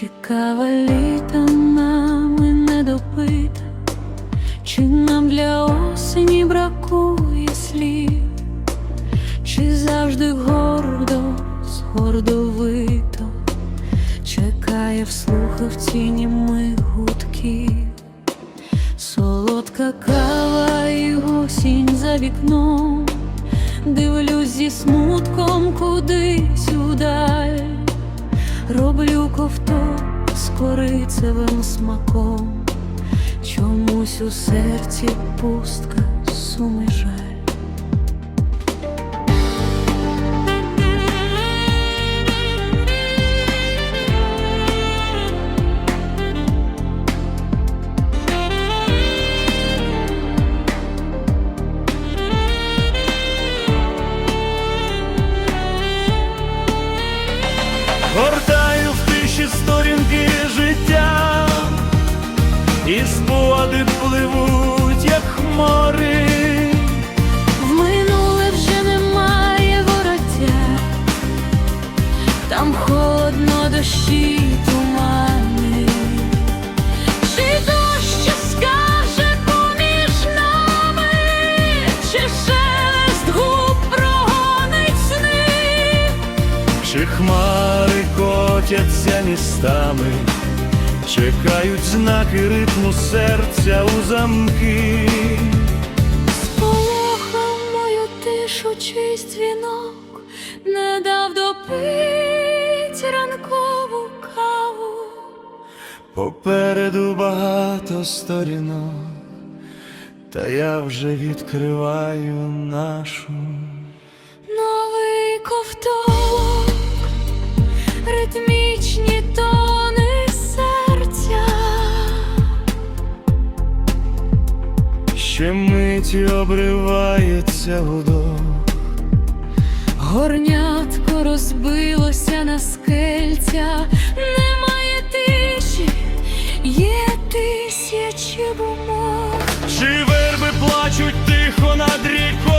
Чи кава літа нами не допита, чи нам для осені бракує слів, чи завжди гордо, з гордовито чекає в слухавці німих гудків, солодка кава і осінь за вікном, дивлюсь зі смутком кудись удаль. Корицевим смаком, чомусь у серці пустка суми жаль. Гортаю і спогади пливуть, як хмари. В минуле вже немає вороття, там холодно дощі тумани. Чи дощ скаже поміж нами, чи шелест губ прогонить сни? Чи хмари котяться містами, чекають знаки ритму серця у замки. Полохав мою тишу чийсь дзвінок, не дав допить ранкову каву. Попереду багато сторінок, та я вже відкриваю нашу. Ще миті обривається вдох. горнятко розбилося на скельця, немає тиші, є тисячі бумаг. Чи верби плачуть тихо над рікою,